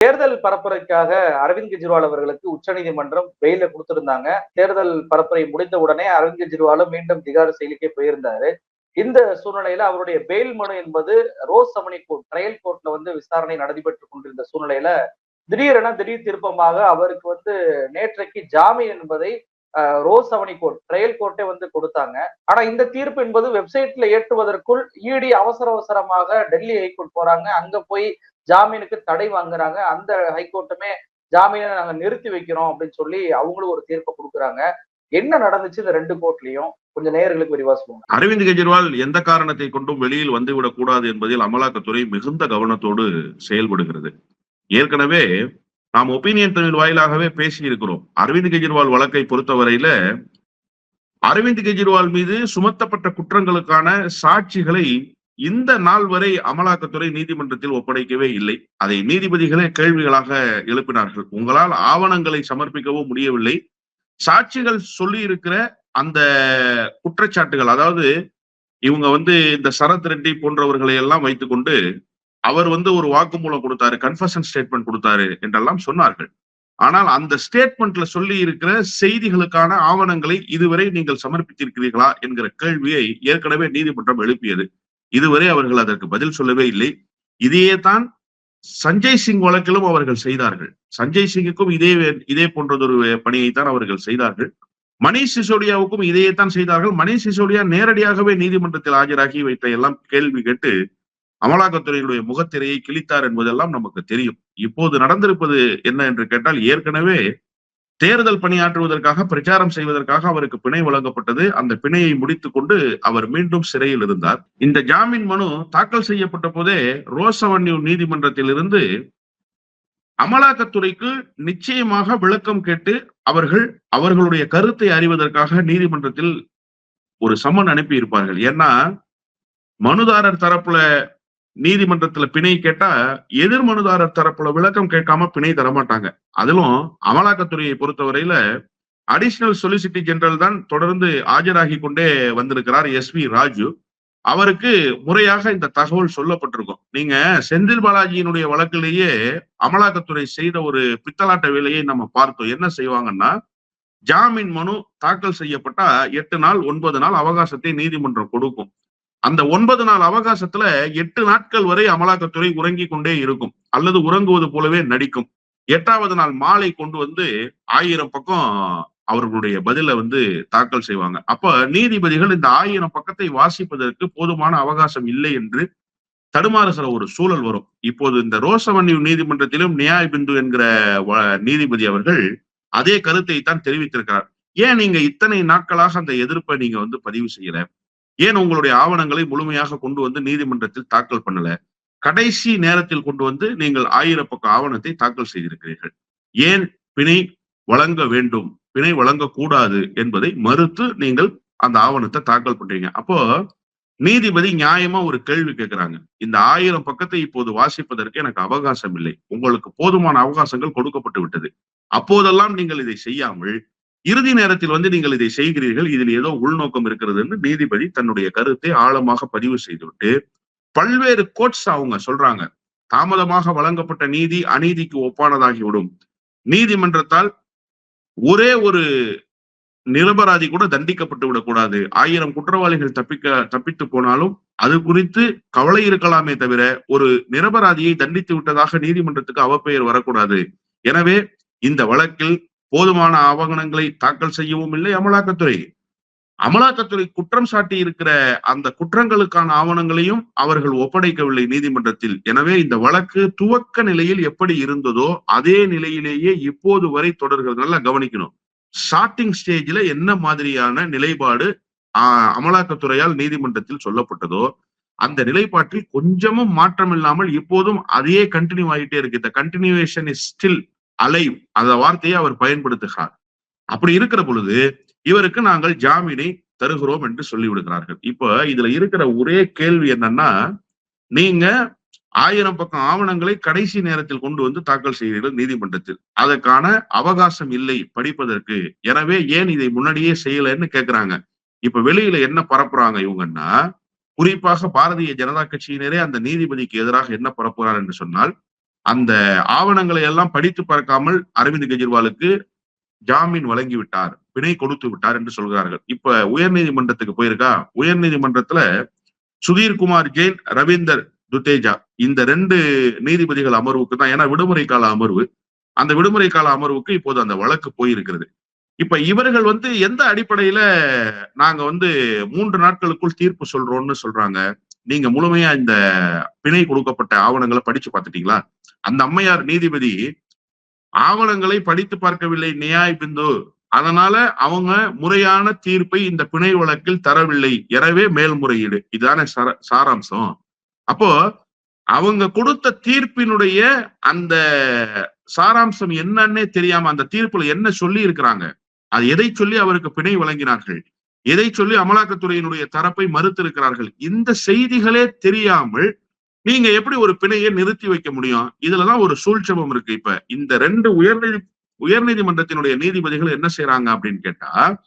தேர்தல் பரப்புரைக்காக அரவிந்த் கெஜ்ரிவால் அவர்களுக்கு உச்சநீதிமன்றம் வெயில கொடுத்திருந்தாங்க. தேர்தல் பரப்புரை முடிந்த உடனே அரவிந்த் கெஜ்ரிவாலும் மீண்டும் திகார் செயலிக்கே போயிருந்தாரு. இந்த சூழ்நிலையில அவருடைய பெயில் மனு என்பது ரோஸ் சமணி கோர்ட் ட்ரையல் கோர்ட்ல வந்து விசாரணை நடைபெற்றுக் கொண்டிருந்த சூழ்நிலையில திடீரென திடீர் திருப்பமாக அவருக்கு வந்து நேற்றைக்கு ஜாமீன் என்பதை ரோஸ் அவனி கோர்ட் ட்ரையல் கோர்ட்டே வந்து கொடுத்தாங்க. ஆனா இந்த தீர்ப்பு என்பது வெப்சைட்ல ஏற்றுவதற்குள் இடி அவசர அவசரமாக டெல்லி ஹைகோர்ட் போறாங்க. அங்க போய் ஜாமீனுக்கு தடை வாங்குறாங்க. அந்த ஹைகோர்ட்டுமே ஜாமீனை நாங்க நிறுத்தி வைக்கிறோம் அப்படின்னு சொல்லி அவங்களும் ஒரு தீர்ப்பை கொடுக்குறாங்க. என்ன நடந்துச்சு இந்த ரெண்டு கோர்ட்லயும்? கொஞ்சம் நேயர்களுக்கு விரிவா சொல்லுங்க. அரவிந்த் கெஜ்ரிவால் எந்த காரணத்தை கொண்டும் வெளியில் வந்துவிடக் கூடாது என்பதில் அமலாக்கத்துறை மிகுந்த கவனத்தோடு செயல்படுகிறது. ஏற்கனவே நாம் ஒப்பீனியன் தமிழ் வாயிலாகவே பேசி இருக்கிறோம் அரவிந்த் கெஜ்ரிவால் வழக்கை பொறுத்தவரையில அரவிந்த் கெஜ்ரிவால் மீது சுமத்தப்பட்ட குற்றங்களுக்கான சாட்சிகளை இந்த நாள் வரை அமலாக்கத்துறை நீதிமன்றத்தில் ஒப்படைக்கவே இல்லை. அதை நீதிபதிகளே கேள்விகளாக எழுப்பினார்கள். உங்களால் ஆவணங்களை சமர்ப்பிக்கவும் முடியவில்லை. சாட்சிகள் சொல்லி இருக்கிற அந்த குற்றச்சாட்டுகள் அதாவது இவங்க வந்து இந்த சரத் ரெட்டி போன்றவர்களை எல்லாம் வைத்துக்கொண்டு அவர் வந்து ஒரு வாக்குமூலம் கொடுத்தாரு கன்ஃபஷன் ஸ்டேட்மெண்ட் கொடுத்தாரு என்றெல்லாம் சொன்னார்கள். ஆனால் அந்த ஸ்டேட்மெண்ட்ல சொல்லி இருக்கிற செய்திகளுக்கான ஆவணங்களை இதுவரை நீங்கள் சமர்ப்பித்திருக்கிறீர்களா என்கிற கேள்வியை ஏற்கனவே நீதிமன்றம் எழுப்பியது. இதுவரை அவர்கள் அதற்கு பதில் சொல்லவே இல்லை. இதையே தான் சஞ்சய் சிங் வழக்கிலும் அவர்கள் செய்தார்கள். சஞ்சய் சிங்குக்கும் இதே இதே போன்றதொரு பணியை தான் அவர்கள் செய்தார்கள். மணிஷ் சிசோடியாவுக்கும் இதையேத்தான் செய்தார்கள். மணிஷ் சிசோடியா நேரடியாகவே நீதிமன்றத்தில் ஆஜராகி வைத்த எல்லாம் கேள்வி கேட்டு அமலாக்கத்துறையினுடைய முகத்திரையை கிழித்தார் என்பதெல்லாம் நமக்கு தெரியும். இப்போது நடந்திருப்பது என்ன என்று கேட்டால் ஏற்கனவே தேர்தல் பணியாற்றுவதற்காக பிரச்சாரம் செய்வதற்காக அவருக்கு பிணை வழங்கப்பட்டது. அந்த பிணையை முடித்துக் கொண்டு அவர் மீண்டும் சிறையில் இருந்தார். இந்த ஜாமீன் மனு தாக்கல் செய்யப்பட்ட போதே ரோஸ் அவென்யூ நீதிமன்றத்திலிருந்து அமலாக்கத்துறைக்கு நிச்சயமாக விளக்கம் கேட்டு அவர்கள் அவர்களுடைய கருத்தை அறிவதற்காக நீதிமன்றத்தில் ஒரு சம்மன் அனுப்பி இருப்பார்கள் ஏன்னா மனுதாரர் தரப்புல நீதிமன்றத்துல பிணை கேட்டா எதிர் மனுதாரர் தரப்புல விளக்கம் கேட்காம பிணை தரமாட்டாங்க. அதிலும் அமலாக்கத்துறையை பொறுத்தவரையில அடிஷனல் சொலிசிட்டி ஜெனரல் தான் தொடர்ந்து ஆஜராகி கொண்டே வந்திருக்கிறார் எஸ் வி ராஜு. அவருக்கு முறையாக இந்த தகவல் சொல்லப்பட்டிருக்கும். நீங்க செந்தில் பாலாஜியினுடைய வழக்கிலேயே அமலாக்கத்துறை செய்த ஒரு பித்தலாட்ட வேலையை நம்ம பார்த்தோம். என்ன செய்வாங்கன்னா ஜாமீன் மனு தாக்கல் செய்யப்பட்டா எட்டு நாள் ஒன்பது நாள் அவகாசத்தை நீதிமன்றம் கொடுக்கும். அந்த ஒன்பது நாள் அவகாசத்துல எட்டு நாட்கள் வரை அமலாக்கத்துறை உறங்கிக் கொண்டே இருக்கும். அல்லது உறங்குவது போலவே நடிக்கும். எட்டாவது நாள் மாலை கொண்டு வந்து ஆயிரம் பக்கம் அவர்களுடைய பதில வந்து தாக்கல் செய்வாங்க. அப்ப நீதிபதிகள் இந்த ஆயிரம் பக்கத்தை வாசிப்பதற்கு போதுமான அவகாசம் இல்லை என்று தடுமாறு சில ஒரு சூழல் வரும். இப்போது இந்த ரோசவன்யூ நீதிமன்றத்திலும் நியாய் பிந்து என்கிற நீதிபதி அவர்கள் அதே கருத்தை தான் தெரிவித்திருக்கிறார். ஏன் நீங்க இத்தனை நாட்களாக அந்த எதிர்ப்பை நீங்க வந்து பதிவு செய்யல? ஏன் உங்களுடைய ஆவணங்களை முழுமையாக கொண்டு வந்து நீதிமன்றத்தில் தாக்கல் பண்ணல? கடைசி நேரத்தில் கொண்டு வந்து நீங்கள் ஆயிரம் பக்க ஆவணத்தை தாக்கல் செய்திருக்கிறீர்கள். ஏன் பிணை வழங்க வேண்டும்? பிணை வழங்கக்கூடாது என்பதை மறுத்து நீங்கள் அந்த ஆவணத்தை தாக்கல் பண்றீங்க. அப்போ நீதிபதி நியாயமா ஒரு கேள்வி கேட்கிறாங்க இந்த ஆயிரம் பக்கத்தை இப்போது வாசிப்பதற்கு எனக்கு அவகாசம் இல்லை. உங்களுக்கு போதுமான அவகாசங்கள் கொடுக்கப்பட்டு விட்டது. அப்போதெல்லாம் நீங்கள் இதை செய்யாமல் இறுதி நேரத்தில் வந்து நீங்கள் இதை செய்கிறீர்கள். இதில் ஏதோ உள்நோக்கம் இருக்கிறதுன்னு நீதிபதி தன்னுடைய கருத்தை ஆழமாக பதிவு செய்துவிட்டு பல்வேறு கோட்ஸ் அவங்க சொல்றாங்க. தாமதமாக வழங்கப்பட்ட நீதி அநீதிக்கு ஒப்பானதாகிவிடும். நீதிமன்றத்தால் ஒரே ஒரு நிரபராதி கூட தண்டிக்கப்பட்டு விடக்கூடாது. ஆயிரம் குற்றவாளிகள் தப்பிக்க தப்பித்து போனாலும் அது குறித்து கவலை இருக்கலாமே தவிர ஒரு நிரபராதியை தண்டித்து விட்டதாக நீதிமன்றத்துக்கு அவப்பெயர் வரக்கூடாது. எனவே இந்த வழக்கில் போதுமான ஆவணங்களை தாக்கல் செய்யவும் இல்லை அமலாக்கத்துறை. அமலாக்கத்துறை குற்றம் சாட்டி இருக்கிற அந்த குற்றங்களுக்கான ஆவணங்களையும் அவர்கள் ஒப்படைக்கவில்லை நீதிமன்றத்தில். எனவே இந்த வழக்கு துவக்க நிலையில் எப்படி இருந்ததோ அதே நிலையிலேயே இப்போது வரை தொடர்கிறது. நல்லா கவனிக்கணும். ஸ்டார்டிங் ஸ்டேஜ்ல என்ன மாதிரியான நிலைப்பாடு அமலாக்கத்துறையால் நீதிமன்றத்தில் சொல்லப்பட்டதோ அந்த நிலைப்பாட்டில் கொஞ்சமும் மாற்றம் இல்லாமல் இப்போதும் அதே கண்டினியூ ஆகிட்டே இருக்கு. இந்த கண்டினியூவேஷன் இஸ் ஸ்டில் அலை அந்த வார்த்தையை அவர் பயன்படுத்துகிறார். அப்படி இருக்கிற பொழுது இவருக்கு நாங்கள் ஜாமீனை தருகிறோம் என்று சொல்லிவிடுகிறார்கள் இப்ப இதுல இருக்கிற ஒரே கேள்வி என்னன்னா நீங்க ஆயிரம் பக்கம் ஆவணங்களை கடைசி நேரத்தில் கொண்டு வந்து தாக்கல் செய்கிறீர்கள் நீதிமன்றத்தில். அதற்கான அவகாசம் இல்லை படிப்பதற்கு. எனவே ஏன் இதை முன்னாடியே செய்யலன்னு கேக்குறாங்க. இப்ப வெளியில என்ன பரப்புறாங்க இவங்கன்னா குறிப்பாக பாரதிய ஜனதா கட்சியினரே அந்த நீதிபதிக்கு எதிராக என்ன பரப்புகிறார் என்று சொன்னால் அந்த ஆவணங்களை எல்லாம் படித்து பார்க்காமல் அரவிந்த் கெஜ்ரிவாலுக்கு ஜாமீன் வழங்கிவிட்டார் பிணை கொடுத்து விட்டார் என்று சொல்கிறார்கள். இப்ப உயர்நீதிமன்றத்துக்கு போயிருக்கா? உயர்நீதிமன்றத்துல சுதீர்குமார் ஜெயின் ரவீந்தர் துத்தேஜா இந்த ரெண்டு நீதிபதிகள் அமர்வுக்கு தான் ஏன்னா விடுமுறை கால அமர்வு. அந்த விடுமுறை கால அமர்வுக்கு இப்போது அந்த வழக்கு போயிருக்கிறது. இப்ப இவர்கள் வந்து எந்த அடிப்படையில நாங்க வந்து மூன்று நாட்களுக்குள் தீர்ப்பு சொல்றோம்னு சொல்றாங்க? நீங்க முழுமையா இந்த பிணை கொடுக்கப்பட்ட ஆவணங்களை படிச்சு பார்த்துட்டீங்களா? அந்த அம்மையார் நீதிபதி ஆவணங்களை படித்து பார்க்கவில்லை நியாய் பிந்து. அதனால அவங்க முறையான தீர்ப்பை இந்த பிணை வழக்கில் தரவில்லை. எனவே மேல்முறையீடு. இதுதானே சார- சாராம்சம். அப்போ அவங்க கொடுத்த தீர்ப்பினுடைய அந்த சாராம்சம் என்னன்னே தெரியாம அந்த தீர்ப்புல என்ன சொல்லி இருக்கிறாங்க அது எதை சொல்லி அவருக்கு பிணை வழங்கினார்கள்? எதை சொல்லி அமலாக்கத்துறையினுடைய தரப்பை மறுத்திருக்கிறார்கள்? இந்த செய்திகளே தெரியாமல் நீங்க எப்படி ஒரு பிணையை நிறுத்தி வைக்க முடியும்? இதுலதான் ஒரு சூழ்ச்சபம் இருக்கு. இப்ப இந்த ரெண்டு உயர்நீதி உயர்நீதிமன்றத்தினுடைய நீதிபதிகள் என்ன செய்யறாங்க அப்படின்னு கேட்டா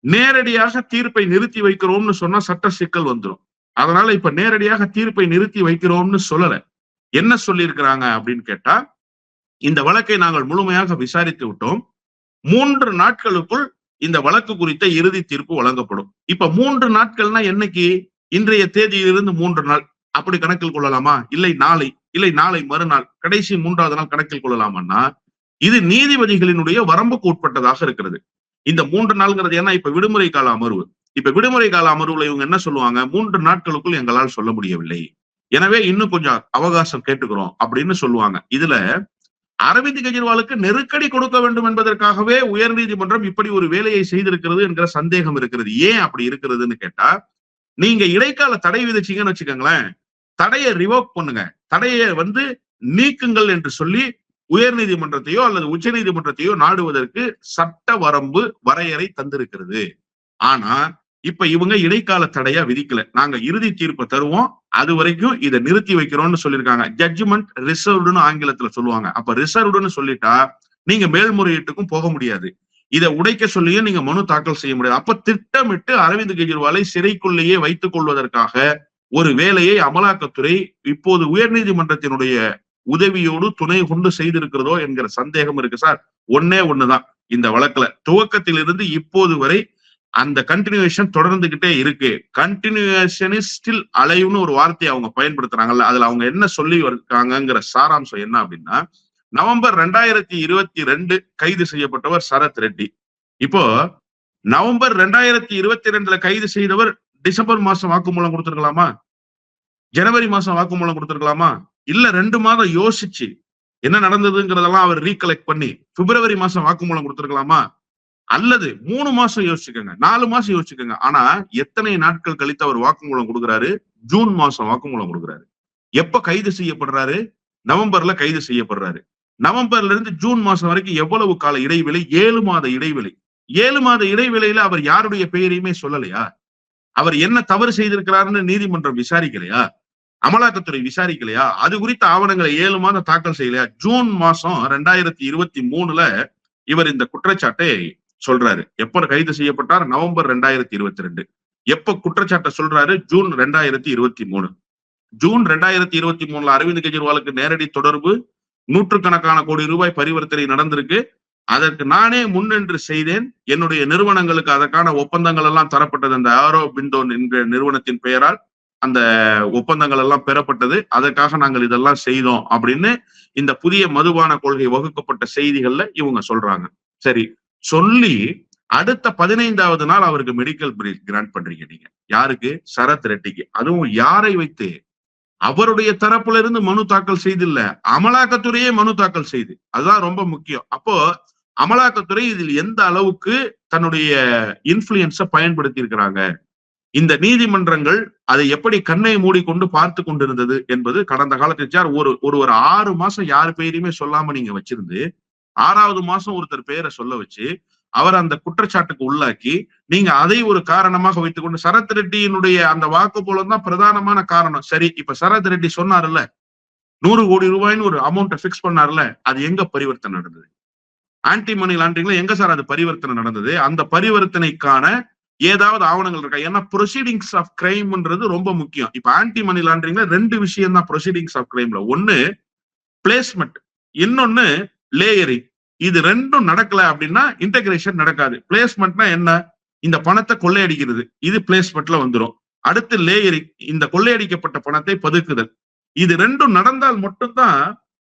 நேரடியாக தீர்ப்பை நிறுத்தி வைக்கிறோம்னு சொன்னா சட்ட சிக்கல் வந்துடும் அதனால இப்ப நேரடியாக தீர்ப்பை நிறுத்தி வைக்கிறோம்னு சொல்லல. என்ன சொல்லியிருக்கிறாங்க அப்படின்னு கேட்டா இந்த வழக்கை நாங்கள் முழுமையாக விசாரித்து விட்டோம். மூன்று நாட்களுக்குள் இந்த வழக்கு குறித்த இறுதி தீர்ப்பு வழங்கப்படும். இப்ப மூன்று நாட்கள்னா என்னைக்கு? இன்றைய தேதியிலிருந்து மூன்று நாள். அப்படி கணக்கில் கொள்ளலாமா? இல்லை நாளை. இல்லை நாளை மறுநாள். கடைசி மூன்றாவது நாள் கணக்கில் கொள்ளலாமான்னா இது நீதிபதிகளினுடைய வரம்புக்கு உட்பட்டதாக இருக்கிறது. இந்த மூன்று நாள்ங்கிறது ஏன்னா இப்ப விடுமுறை கால அமர்வு. இப்ப விடுமுறை கால அமர்வுல இவங்க என்ன சொல்லுவாங்க? மூன்று நாட்களுக்குள் எங்களால் சொல்ல முடியவில்லை. எனவே இன்னும் கொஞ்சம் அவகாசம் கேட்டுக்கிறோம் அப்படின்னு சொல்லுவாங்க. இதுல அரவிந்த் கெஜ்ரிவாலுக்கு நெருக்கடி கொடுக்க வேண்டும் என்பதற்காகவே உயர்நீதிமன்றம் இப்படி ஒரு வேலையை செய்திருக்கிறது என்கிற சந்தேகம் இருக்கிறது. ஏன் அப்படி இருக்கிறதுன்னு கேட்டா நீங்க இடைக்கால தடை விதிச்சீங்கன்னு வச்சுக்கோங்களேன் தடையை ரிவோக் பண்ணுங்க. தடையை வந்து நீக்குங்கள் என்று சொல்லி உயர்நீதிமன்றத்தையோ அல்லது உச்ச நீதிமன்றத்தையோ நாடுவதற்கு சட்ட வரம்பு வரையறை தந்திருக்கிறது. ஆனா இப்ப இவங்க இடைக்கால தடையா விதிக்கல. நாங்க இறுதி தீர்ப்பை தருவோம். அது வரைக்கும் இதை நிறுத்தி வைக்கிறோம்னு சொல்லியிருக்காங்க. ஜட்ஜ்மெண்ட் ரிசர்வ்டுன்னு ஆங்கிலத்துல சொல்லுவாங்க. அப்ப ரிசர்வ்டுன்னு சொல்லிட்டா நீங்க மேல்முறையீட்டுக்கும் போக முடியாது. இதை உடைக்க சொல்லியும் நீங்க மனு தாக்கல் செய்ய முடியாது. அப்ப திட்டமிட்டு அரவிந்த் கெஜ்ரிவாலை சிறைக்குள்ளேயே வைத்துக் கொள்வதற்காக ஒரு வேலையை அமலாக்கத்துறை இப்போது உயர்நீதிமன்றத்தினுடைய உதவியோடு துணை கொண்டு செய்திருக்கிறதோ என்கிற சந்தேகம் இருக்கு சார். ஒன்னே ஒண்ணுதான். இந்த வழக்குல. துவக்கத்திலிருந்து இப்போது வரை அந்த கண்டினியூஷன் தொடர்ந்துகிட்டே இருக்கு. கண்டினியூஷன் இஸ் ஸ்டில் அலைவ்னு ஒரு வார்த்தையை அவங்க பயன்படுத்துறாங்கல்ல அதுல அவங்க என்ன சொல்லி இருக்காங்கிற சாராம்சம் என்ன அப்படின்னா நவம்பர் ரெண்டாயிரத்தி இருபத்தி ரெண்டு கைது செய்யப்பட்டவர் சரத் ரெட்டி. இப்போ நவம்பர் ரெண்டாயிரத்தி இருபத்தி ரெண்டுல கைது செய்தவர் டிசம்பர் மாசம் வாக்குமூலம் கொடுத்துருக்கலாமா? ஜனவரி மாசம் வாக்குமூலம் கொடுத்துருக்கலாமா? இல்ல ரெண்டு மாதம் யோசிச்சு என்ன நடந்ததுங்கிறதெல்லாம் அவர் ரீகலெக்ட் பண்ணி பிப்ரவரி மாசம் வாக்குமூலம் கொடுத்துருக்கலாமா? அல்லது மூணு மாசம் யோசிச்சுக்கோங்க நாலு மாசம் யோசிச்சுக்கோங்க. ஆனா எத்தனை நாட்கள் கழித்து அவர் வாக்குமூலம் கொடுக்குறாரு? ஜூன் மாசம் வாக்குமூலம் கொடுக்குறாரு. எப்ப கைது செய்யப்படுறாரு? நவம்பர்ல கைது செய்யப்படுறாரு. நவம்பர்ல இருந்து ஜூன் மாசம் வரைக்கும் எவ்வளவு கால இடைவெளி? ஏழு மாத இடைவெளி. ஏழு மாத இடைவெளியில அவர் யாருடைய பெயரையுமே சொல்லலையா? அவர் என்ன தவறு செய்திருக்கிறாருன்னு நீதிமன்றம் விசாரிக்கலையா? அமலாக்கத்துறை விசாரிக்கலையா? அது குறித்த ஆவணங்களை ஏழு மாதம் தாக்கல் செய்யலையா? ஜூன் மாசம் ரெண்டாயிரத்தி இருபத்தி மூணுல இவர் இந்த குற்றச்சாட்டை சொல்றாரு. எப்ப கைது செய்யப்பட்டார்? நவம்பர் ரெண்டாயிரத்தி இருபத்தி ரெண்டு. எப்ப குற்றச்சாட்டை சொல்றாரு? ஜூன் ரெண்டாயிரத்தி இருபத்தி மூணு. ஜூன் ரெண்டாயிரத்தி இருபத்தி மூணுல அரவிந்த் கெஜ்ரிவாலுக்கு நேரடி தொடர்பு நூற்றுக்கணக்கான கோடி ரூபாய் பரிவர்த்தனை நடந்திருக்கு. அதற்கு நானே முன்னின்று செய்தேன். என்னுடைய நிறுவனங்களுக்கு அதற்கான ஒப்பந்தங்கள் எல்லாம் தரப்பட்டது. அந்த ஆரோ பிண்டோன் என்ற நிறுவனத்தின் பெயரால் அந்த ஒப்பந்தங்கள் எல்லாம் பெறப்பட்டது. அதற்காக நாங்கள் இதெல்லாம் செய்தோம் அப்படின்னு இந்த புதிய மதுபான கொள்கை வகுக்கப்பட்ட செய்திகள்ல இவங்க சொல்றாங்க. சரி சொல்லி அடுத்த பதினைந்தாவது நாள் அவருக்கு மெடிக்கல் பிரேக் கிராண்ட் பண்றீங்க நீங்க. யாருக்கு? சரத் ரெட்டிக்கு. அதுவும் யாரை வைத்து? அவருடைய தரப்புல இருந்து மனு தாக்கல் செய்து இல்ல அமலாக்கத்துறையே மனு தாக்கல் செய்து. அதுதான் ரொம்ப முக்கியம். அப்போ அமலாக்கத்துறை இதில் எந்த அளவுக்கு தன்னுடைய இன்ஃபுளுயன்ஸ பயன்படுத்தி இருக்கிறாங்க? இந்த நீதிமன்றங்கள் அதை எப்படி கண்ணை மூடிக்கொண்டு பார்த்து கொண்டிருந்தது என்பது கடந்த காலத்தில். சார் ஒரு ஒரு ஒரு ஆறு மாசம் யார் பெயரையுமே சொல்லாம நீங்க வச்சிருந்து ஆறாவது மாசம் ஒருத்தர் பெயரை சொல்ல வச்சு அவர் அந்த குற்றச்சாட்டுக்கு உள்ளாக்கி நீங்க அதை ஒரு காரணமாக வைத்துக்கொண்டு சரத் ரெட்டியினுடைய அந்த வாக்குமூலம் தான் பிரதானமான காரணம். சரி இப்ப சரத் ரெட்டி சொன்னார்ல நூறு கோடி ரூபாய்னு ஒரு அமௌண்ட்டை பிக்ஸ் பண்ணார்ல அது எங்க பரிவர்த்தனை நடந்தது? ஆன்டி மணி லாண்டரிங்ல எங்க சார் அது பரிவர்த்தனை நடந்தது? அந்த பரிவர்த்தனைக்கான ஏதாவது ஆவணங்கள் இருக்கா? ஏன்னா ப்ரொசீடிங்ஸ் ஆஃப் கிரைம்ன்றது ரொம்ப முக்கியம். இப்ப ஆன்டி மணி லாண்டரிங்ல ரெண்டு விஷயம் தான் ப்ரொசீடிங்ஸ் ஆஃப் கிரைம்ல ஒன்னு பிளேஸ்மெண்ட் இன்னொன்னு லேயரிங் இது ரெண்டும் நடக்கல அப்படின்னா இன்டகிரேஷன் நடக்காது. பிளேஸ்மெண்ட்னா என்ன? இந்த பணத்தை கொள்ளையடிக்கிறது. இது பிளேஸ்மெண்ட்ல வந்துடும் அடுத்து லேயரிங் இந்த கொள்ளையடிக்கப்பட்ட பணத்தை பதுக்குதல். இது ரெண்டும் நடந்தால் மட்டும்தான்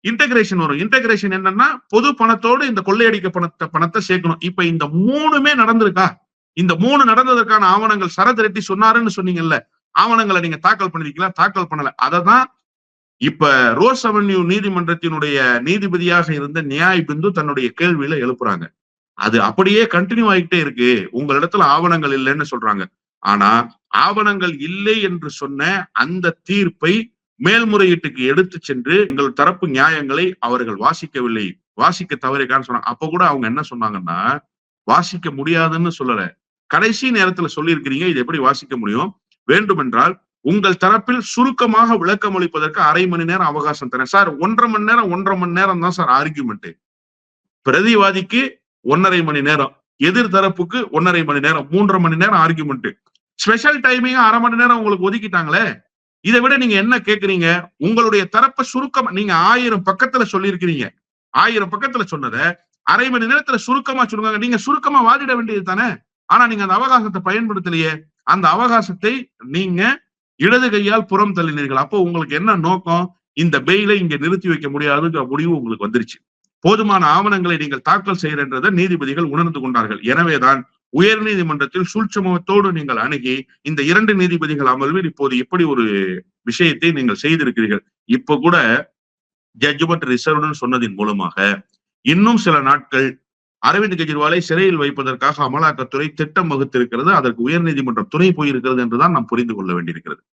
இன்டகிரேஷன் வரும். இன்டகிரேஷன் என்னன்னா பொது பணத்தோடு இந்த கொள்ளையடிக்க பணத்தை பணத்தை சேர்க்கணும். இப்ப இந்த மூணுமே நடந்திருக்கா? இந்த மூணு நடந்ததற்கான ஆவணங்கள் சரத் ரெட்டி சொன்னாருன்னு சொன்னீங்கல்ல ஆவணங்களை நீங்க தாக்கல் பண்ணிருக்கீங்களா? தாக்கல் பண்ணல. அததான் இப்ப ரோஸ் அவென்யூ நீதிமன்றத்தினுடைய நீதிபதியாக இருந்த நியாய் பிந்து தன்னுடைய கேள்வியில எழுப்புறாங்க. அது அப்படியே கண்டினியூ ஆகிட்டே இருக்கு. உங்களிடத்துல ஆவணங்கள் இல்லைன்னு சொல்றாங்க. ஆனா ஆவணங்கள் இல்லை என்று சொன்ன அந்த தீர்ப்பை மேல்முறையீட்டுக்கு எடுத்து சென்று எங்கள் தரப்பு நியாயங்களை அவர்கள் வாசிக்கவில்லை. வாசிக்க தவறிக்கான்னு சொன்னாங்க அப்ப கூட அவங்க என்ன சொன்னாங்கன்னா வாசிக்க முடியாதுன்னு சொல்லல. கடைசி நேரத்துல சொல்லியிருக்கிறீங்க இது எப்படி வாசிக்க முடியும்? வேண்டுமென்றால் உங்கள் தரப்பில் சுருக்கமாக விளக்கம் அளிப்பதற்கு அரை மணி நேரம் அவகாசம் தரேன். சார் ஒன்றரை மணி நேரம் ஒன்றரை மணி நேரம் தான் சார் ஆர்கியூமெண்ட் பிரதிவாதிக்கு ஒன்னரை மணி நேரம் எதிர் தரப்புக்கு ஒன்னரை மணி நேரம் மூன்றரை மணி நேரம் ஆர்கியூமெண்ட் ஸ்பெஷல் டைமிங் அரை மணி நேரம் உங்களுக்கு ஒதுக்கிட்டாங்களே? இதை விட நீங்க என்ன கேக்குறீங்க? உங்களுடைய தரப்பை சுருக்கம் நீங்க ஆயிரம் பக்கத்துல சொல்லியிருக்கிறீங்க. ஆயிரம் பக்கத்துல சொன்னதை அரை மணி நேரத்துல சுருக்கமா சொல்லுங்க. நீங்க சுருக்கமா வாதிட வேண்டியது தானே? ஆனா நீங்க அந்த அவகாசத்தை பயன்படுத்தலையே. அந்த அவகாசத்தை நீங்க இடது கையால் புறம் தள்ளினீர்கள். அப்போ உங்களுக்கு என்ன நோக்கம்? இந்த பெயிலை இங்க நிறுத்தி வைக்க முடியாதுங்கிற முடிவு உங்களுக்கு வந்துருச்சு. போதுமான ஆவணங்களை நீங்கள் தாக்கல் செய்கிறன்றதை நீதிபதிகள் உணர்ந்து கொண்டார்கள். எனவேதான் உயர் நீதிமன்றத்தில் சூழ்ச்சமத்தோடு நீங்கள் அணுகி இந்த இரண்டு நீதிபதிகள் அமர்வில் இப்போது இப்படி ஒரு விஷயத்தை நீங்கள் செய்திருக்கிறீர்கள். இப்ப கூட ஜட்ஜ்மெண்ட் ரிசர்வ்னு சொன்னதின் மூலமாக இன்னும் சில நாட்கள் அரவிந்த் கெஜ்ரிவாலை சிறையில் வைப்பதற்காக அமலாக்கத்துறை திட்டம் வகுத்திருக்கிறது. அதற்கு உயர்நீதிமன்றம் துணை போயிருக்கிறது என்றுதான் நாம் புரிந்து கொள்ள வேண்டியிருக்கிறது.